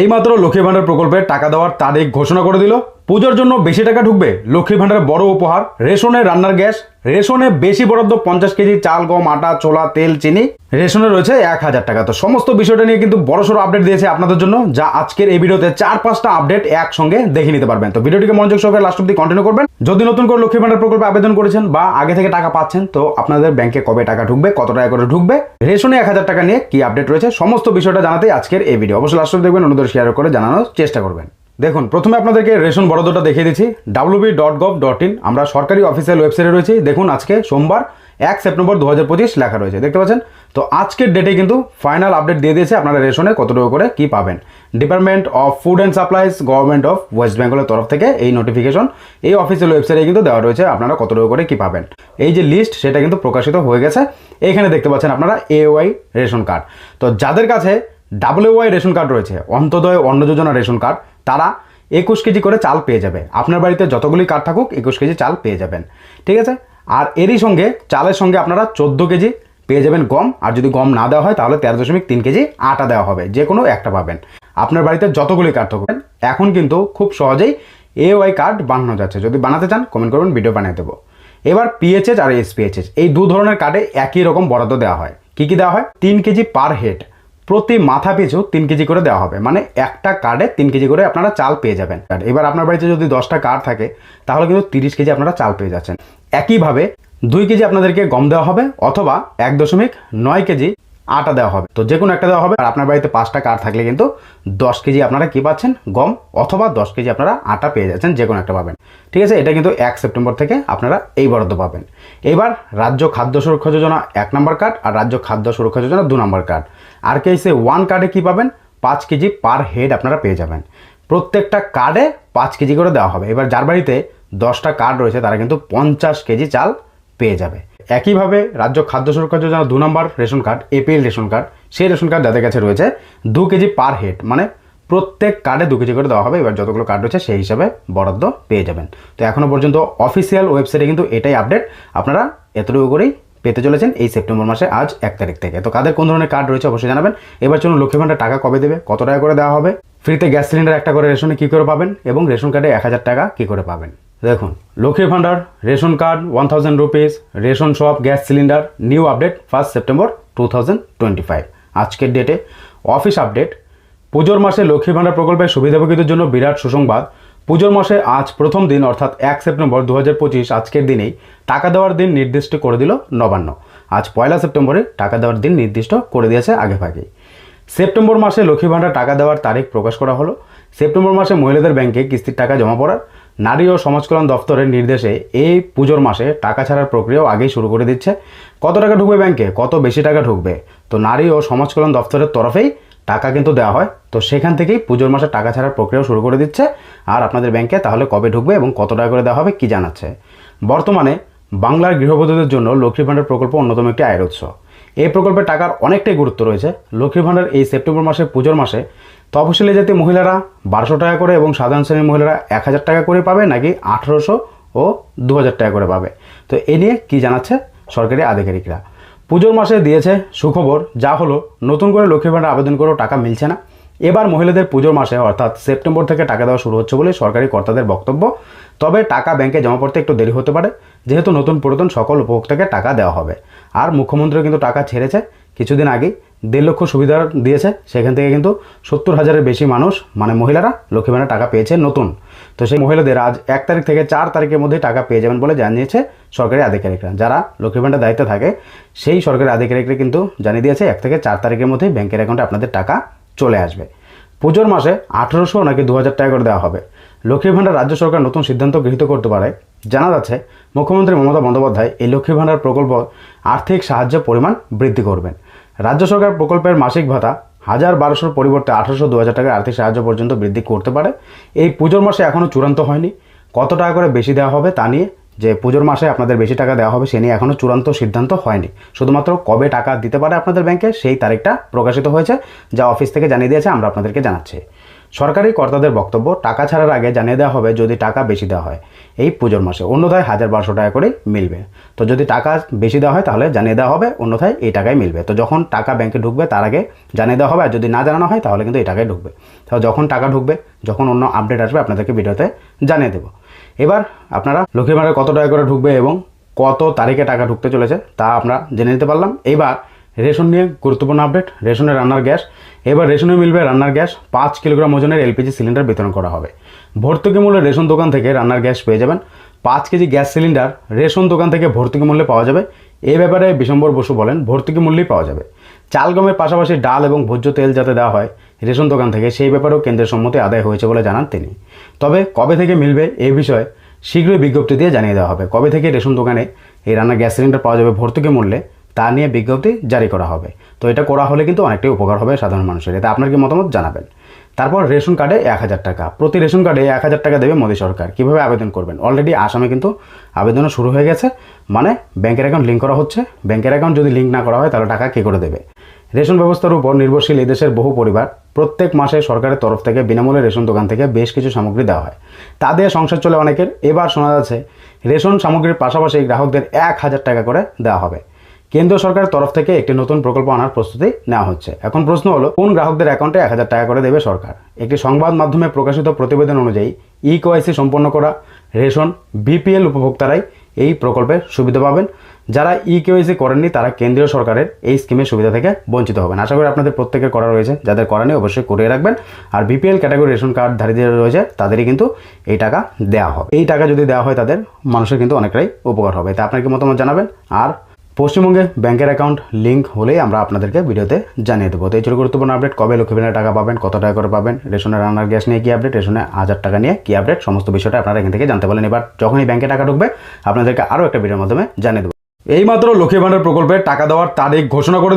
এইমাত্র লক্ষ্মী ভাণ্ডার প্রকল্পের টাকা দেওয়ার তারিখ ঘোষণা করে দিল। পুজোর জন্য বেশি টাকা ঢুকবে লক্ষ্মী ভাণ্ডারের বড় উপহার রেশনে রান্নার গ্যাস, রেশনে বেশি বরাদ্দ পঞ্চাশ কেজি চাল, গম, আটা, ছোলা, তেল, চিনি, রেশনে রয়েছে এক হাজার টাকা। তো সমস্ত বিষয়টা নিয়ে কিন্তু বড়সড় আপডেট দিয়েছে আপনাদের জন্য, যা আজকের এই ভিডিওতে চার পাঁচটা আপডেট একসঙ্গে দেখে নিতে পারবেন। তো ভিডিওটিকে মনোযোগ সহকারে লাস্ট অব্দি কন্টিনিউ করবেন। যদি নতুন করে লক্ষ্মী ভাণ্ডার প্রকল্পে আবেদন করেছেন বা আগে থেকে টাকা পাচ্ছেন, তো আপনাদের ব্যাংকে কবে টাকা ঢুকবে, কত টাকা করে ঢুকবে, রেশনে এক হাজার টাকা নিয়ে কি আপডেট রয়েছে, সমস্ত বিষয়টা জানাতে আজকের এই ভিডিও অবশ্যই লাস্ট অব্দি দেখবেন, অন্যদের শেয়ার করে জানানোর চেষ্টা করবেন। দেখুন, প্রথমে আপনাদেরকে রেশন বরাদ্দটা দেখিয়ে দিচ্ছি WB dot gov dot in আমরা সরকারি অফিসিয়াল ওয়েবসাইটে রয়েছি। দেখুন, আজকে সোমবার, এক সেপ্টেম্বর দু হাজার পঁচিশ লেখা রয়েছে, দেখতে পাচ্ছেন? তো আজকের ডেটে কিন্তু ফাইনাল আপডেট দিয়ে দিয়েছে আপনারা রেশনে কত টাকা করে কি পাবেন। Department of food and supplies government of west বেঙ্গলের তরফ থেকে এই নোটিফিকেশন এই অফিসিয়াল ওয়েবসাইটে কিন্তু দেওয়া রয়েছে আপনারা কত টাকা করে কি পাবেন। এই যে লিস্ট সেটা কিন্তু প্রকাশিত হয়ে গেছে। এইখানে দেখতে পাচ্ছেন আপনারা এওয়াই রেশন কার্ড তো যাদের কাছে ডাব্লিউআই রেশন কার্ড রয়েছে, অন্তদয় অন্ন যোজনা রেশন কার্ড তারা একুশ কেজি করে চাল পেয়ে যাবে। আপনার বাড়িতে যতগুলি কাঠ থাকুক, একুশ কেজি চাল পেয়ে যাবেন। ঠিক আছে? আর এরই সঙ্গে চালের সঙ্গে আপনারা চোদ্দ কেজি পেয়ে যাবেন গম। আর যদি গম না দেওয়া হয়, তাহলে তেরো দশমিক তিন কেজি আটা দেওয়া হবে। যে কোনো একটা পাবেন। আপনার বাড়িতে যতগুলি কার্ড থাকবেন এখন কিন্তু খুব সহজেই এ ওয়াই কার্ড বানানো যাচ্ছে। যদি বানাতে চান কমেন্ট করবেন ভিডিও বানিয়ে দেবো। এবার পিএইচএস আর এসপিএইচএস এই দু ধরনের কার্ডে একই রকম বরাদ্দ দেওয়া হয়। কি কি দেওয়া হয়? তিন কেজি পার হেড প্রতি মাথা পিছু তিন কেজি করে দেওয়া হবে। মানে একটা কার্ডে তিন কেজি করে আপনারা চাল পেয়ে যাবেন। এবার আপনার বাড়িতে যদি দশটা কার্ড থাকে, তাহলে কিন্তু তিরিশ কেজি আপনারা চাল পেয়ে যাচ্ছেন। একইভাবে দুই কেজি আপনাদেরকে গম দেওয়া হবে অথবা এক দশমিক নয় কেজি আটা দেওয়া হবে। তো যে কোনো একটা দেওয়া হবে। আর আপনার বাড়িতে পাঁচটা কার্ড থাকলে কিন্তু দশ কেজি আপনারা কি পাচ্ছেন? গম অথবা দশ কেজি আপনারা আটা পেয়ে যাচ্ছেন যে কোনো একটা পাবেন। ঠিক আছে? এটা কিন্তু এক সেপ্টেম্বর থেকে আপনারা এই বরাদ্দ পাবেন। এবার রাজ্য খাদ্য সুরক্ষা যোজনা এক নম্বর কার্ড আর রাজ্য খাদ্য সুরক্ষা যোজনা দু নম্বর কার্ড আর কে সে ওয়ান কার্ডে কী পাবেন? পাঁচ কেজি পার হেড আপনারা পেয়ে যাবেন। প্রত্যেকটা কার্ডে পাঁচ কেজি করে দেওয়া হবে। এবার যার বাড়িতে দশটা কার্ড রয়েছে, তারা কিন্তু পঞ্চাশ কেজি চাল পেয়ে যাবে। একইভাবে রাজ্য খাদ্য সুরক্ষা যোজনা দু নম্বর ration card APL ration card সেই রেশন কার্ড যাদের কাছে রয়েছে, দু কেজি পার হেড মানে প্রত্যেক কার্ডে দু কেজি করে দেওয়া হবে। এবার যতগুলো কার্ড রয়েছে, সেই হিসাবে বরাদ্দ পেয়ে যাবেন। তো এখনও পর্যন্ত অফিসিয়াল ওয়েবসাইটে কিন্তু এটাই আপডেট আপনারা এতটুকু করেই পেতে চলেছেন এই সেপ্টেম্বর মাসে আজ এক তারিখ থেকে। তো কাদের কোন ধরনের কার্ড রয়েছে অবশ্যই জানাবেন। এবার চলুন লক্ষ্মী ভাণ্ডার টাকা কবে দেবে? কত টাকা করে দেওয়া হবে? ফ্রিতে গ্যাস সিলিন্ডার একটা করে রেশনে কী করে পাবেন? এবং রেশন কার্ডে এক হাজার টাকা কী করে পাবেন? দেখুন লক্ষ্মীর ভাণ্ডার ration card one thousand rupees ration shop gas cylinder new update first September two thousand twenty five আজকের ডেটে অফিস আপডেট পুজোর মাসে লক্ষ্মী ভাণ্ডার প্রকল্পের সুবিধাভোগীদের জন্য বিরাট সুসংবাদ। পুজোর মাসে আজ প্রথম দিন, অর্থাৎ এক সেপ্টেম্বর দু হাজার পঁচিশ, আজকের দিনেই টাকা দেওয়ার দিন নির্দিষ্ট করে দিল নবান্ন। আজ পয়লা সেপ্টেম্বরে টাকা দেওয়ার দিন নির্দিষ্ট করে দিয়েছে আগে ভাগেই সেপ্টেম্বর মাসে লক্ষ্মী ভাণ্ডার টাকা দেওয়ার তারিখ প্রকাশ করা হলো। সেপ্টেম্বর মাসে মহিলাদের ব্যাংকে কিস্তির টাকা জমা পড়ার। নারী ও সমাজ কল্যাণ দপ্তরের নির্দেশে এই পুজোর মাসে টাকা ছাড়ার প্রক্রিয়াও আগেই শুরু করে দিচ্ছে। কত টাকা ঢুকবে ব্যাংকে? কত বেশি টাকা ঢুকবে? তো নারী ও সমাজ কল্যাণ দপ্তরের তরফেই টাকা কিন্তু দেওয়া হয়। তো সেখান থেকেই পুজোর মাসে টাকা ছাড়ার প্রক্রিয়াও শুরু করে দিচ্ছে। আর আপনাদের ব্যাংকে তাহলে কবে ঢুকবে এবং কত টাকা করে দেওয়া হবে কি জানাচ্ছে? বর্তমানে বাংলার গৃহবধূদের জন্য লক্ষ্মী ভাণ্ডার প্রকল্প অন্যতম একটি আয়ের উৎস। এই প্রকল্পের টাকার অনেকটাই গুরুত্ব রয়েছে। লক্ষ্মী ভাণ্ডার এই সেপ্টেম্বর মাসে পুজোর মাসে তফসিলি জাতি মহিলারা বারোশো টাকা করে এবং সাধারণ শ্রেণির মহিলারা এক হাজার টাকা করে পাবে নাকি আঠেরোশো ও দু হাজার টাকা করে পাবে? তো এ নিয়ে কী জানাচ্ছে সরকারি আধিকারিকরা? পুজোর মাসে দিয়েছে সুখবর, যা হলো নতুন করে লক্ষ্মী ভাণ্ডার আবেদন করেও টাকা মিলছে না। এবার মহিলাদের পুজোর মাসে, অর্থাৎ সেপ্টেম্বর থেকে টাকা দেওয়া শুরু হচ্ছে বলে সরকারি কর্তাদের বক্তব্য। তবে টাকা ব্যাংকে জমা পড়তে একটু দেরি হতে পারে, যেহেতু নতুন পুরাতন সকল উপভোক্তাকে টাকা দেওয়া হবে। আর মুখ্যমন্ত্রী কিন্তু টাকা ছেড়েছে। কিছুদিন আগেই দেড় লক্ষ সুবিধা দিয়েছে। সেখান থেকে কিন্তু সত্তর হাজারের বেশি মানুষ মানে মহিলারা লক্ষ্মী ভাণ্ডার টাকা পেয়েছে নতুন। তো সেই মহিলাদের আজ এক তারিখ থেকে চার তারিখের মধ্যে টাকা পেয়ে যাবেন বলে জানিয়েছে সরকারি আধিকারিকরা। যারা লক্ষ্মী ভাণ্ডার দায়িত্বে থাকে, সেই সরকারি আধিকারিকরা কিন্তু জানিয়ে দিয়েছে এক থেকে চার তারিখের মধ্যেই ব্যাংকের অ্যাকাউন্টে আপনাদের টাকা চলে আসবে। পুজোর মাসে আঠেরোশো নাকি দু হাজার টাকা করে দেওয়া হবে। লক্ষ্মী ভাণ্ডার রাজ্য সরকার নতুন সিদ্ধান্ত গৃহীত করতে পারে। জানা যাচ্ছে, মুখ্যমন্ত্রী মমতা বন্দ্যোপাধ্যায় এই লক্ষ্মী ভাণ্ডার প্রকল্প আর্থিক সাহায্যের পরিমাণ বৃদ্ধি করবেন। রাজ্য সরকার প্রকল্পের মাসিক ভাতা হাজার বারোশোর পরিবর্তে আঠারোশো দু হাজার টাকার আর্থিক সাহায্য পর্যন্ত বৃদ্ধি করতে পারে। এই পুজোর মাসে এখনও চূড়ান্ত হয়নি। কত টাকা করে বেশি দেওয়া হবে তা নিয়ে যে পুজোর মাসে আপনাদের বেশি টাকা দেওয়া হবে সে নিয়ে এখনও চূড়ান্ত সিদ্ধান্ত হয়নি। শুধুমাত্র কবে টাকা দিতে পারে আপনাদের ব্যাংকে সেই তারিখটা প্রকাশিত হয়েছে, যা অফিস থেকে জানিয়ে দিয়েছে, আমরা আপনাদেরকে জানাচ্ছি। সরকারি কর্তাদের বক্তব্য, টাকা ছাড়ার আগে জানিয়ে দেওয়া হবে যদি টাকা বেশি দেওয়া হয়। এই পুজোর মাসে। অন্যথায় হাজার বারোশো টাকা করেই মিলবে। তো যদি টাকা বেশি দেওয়া হয় তাহলে জানিয়ে দেওয়া হবে, অন্যথায় এই টাকায় মিলবে। তো যখন টাকা ব্যাংকে ঢুকবে, তার আগে জানিয়ে দেওয়া হবে, আর যদি না জানানো হয়, তাহলে কিন্তু এই টাকায় ঢুকবে। তো যখন টাকা ঢুকবে, যখন অন্য আপডেট আসবে, আপনাদেরকে ভিডিওতে জানিয়ে দেবো। এবার আপনারা লক্ষ্মী ভাণ্ডারে কত টাকা করে ঢুকবে এবং কত তারিখে টাকা ঢুকতে চলেছে, তা আমরা জেনে নিতে পারলাম। এবার রেশন নিয়ে গুরুত্বপূর্ণ আপডেট রেশনের রান্নার গ্যাস। এবার রেশনে মিলবে রান্নার গ্যাস, পাঁচ কিলোগ্রাম ওজনের এলপিজি সিলিন্ডার বিতরণ করা হবে। ভর্তুকি মূল্যে রেশন দোকান থেকে রান্নার গ্যাস পেয়ে যাবেন। পাঁচ কেজি গ্যাস সিলিন্ডার রেশন দোকান থেকে ভর্তুকি মূল্যে পাওয়া যাবে। এ ব্যাপারে বিশম্বর বসু বলেন, ভর্তুকি মূল্যেই পাওয়া যাবে। চাল গমের পাশাপাশি ডাল এবং ভোজ্য তেল যাতে দেওয়া হয়, রেশন দোকান থেকে সেই ব্যাপারেও কেন্দ্রের সম্মতি আদায় হয়েছে বলে জানান তিনি। তবে কবে থেকে মিলবে এ বিষয়ে শীঘ্রই বিজ্ঞপ্তি দিয়ে জানিয়ে দেওয়া হবে। কবে থেকে রেশন দোকানে এই রান্নার গ্যাস সিলিন্ডার পাওয়া যাবে ভর্তুকি মূল্যে তা নিয়ে বিজ্ঞপ্তি জারি করা হবে। তো এটা করা হলে কিন্তু অনেকটাই উপকার হবে সাধারণ মানুষের এতে। আপনার কি মতামত জানাবেন? তারপর রেশন কার্ডে এক হাজার টাকা। প্রতি রেশন কার্ডে এক হাজার টাকা দেবে মোদী সরকার। কীভাবে আবেদন করবেন? অলরেডি আসামে কিন্তু আবেদনও শুরু হয়ে গেছে। মানে ব্যাংকের অ্যাকাউন্ট লিঙ্ক করা হচ্ছে। ব্যাংকের অ্যাকাউন্ট যদি লিঙ্ক না করা হয়, তাহলে টাকা কে করে দেবে? রেশন ব্যবস্থার উপর নির্ভরশীল এদেশের বহু পরিবার প্রত্যেক মাসে সরকারের তরফ থেকে বিনামূল্যে রেশন দোকান থেকে বেশ কিছু সামগ্রী দেওয়া হয়। তা দিয়ে সংসার চলে অনেকের। এবার শোনা যাচ্ছে, রেশন সামগ্রীর পাশাপাশি গ্রাহকদের এক হাজার টাকা করে দেওয়া হবে। কেন্দ্র সরকারের তরফ থেকে একটি নতুন প্রকল্প আনার প্রস্তুতি নেওয়া হচ্ছে। এখন প্রশ্ন হলো, কোন গ্রাহকদের অ্যাকাউন্টে এক হাজার টাকা করে দেবে সরকার? একটি সংবাদ মাধ্যমে প্রকাশিত প্রতিবেদন অনুযায়ী ই কেওয়াইসি সম্পন্ন করা রেশন বিপিএল উপভোক্তারাই এই প্রকল্পের সুবিধা পাবেন। যারা ই কেওয়াইসি করেননি, তারা কেন্দ্রীয় সরকারের এই স্কিমের সুবিধা থেকে বঞ্চিত হবেন। আশা করি আপনাদের প্রত্যেকের করা রয়েছে। যাদের করা নেই, অবশ্যই করিয়ে রাখবেন। আর বিপিএল ক্যাটাগরি রেশন কার্ড ধারীদের রয়েছে, তাদেরই কিন্তু এই টাকা দেওয়া হবে। এই টাকা যদি দেওয়া হয় তাদের, মানুষের কিন্তু অনেকটাই উপকার হবে। তা আপনার কি মতামত জানাবেন? আর পশ্চিমবঙ্গে ব্যাংকের অ্যাকাউন্ট লিঙ্ক হলেই আমরা আপনাদেরকে ভিডিওতে জানিয়ে দেবো। তো এই ছিল গুরুত্বপূর্ণ আপডেট কবে লক্ষ্মী ভাণ্ডারের টাকা পাবেন, কত টাকা করে পাবেন রেশনে রান্নার গ্যাস নিয়ে কী আপডেট রেশনে হাজার টাকা নিয়ে কী আপডেট সমস্ত বিষয়টা আপনারা এখান থেকে জানতে পারেন এবার যখনই ব্যাংকে টাকা ঢুকবে, আপনাদেরকে আরও একটা ভিডিওর মাধ্যমে জানিয়ে দেবো। এইমাত্র লক্ষ্মী ভাণ্ডার প্রকল্পে টাকা দেওয়ার তারিখ ঘোষণা করে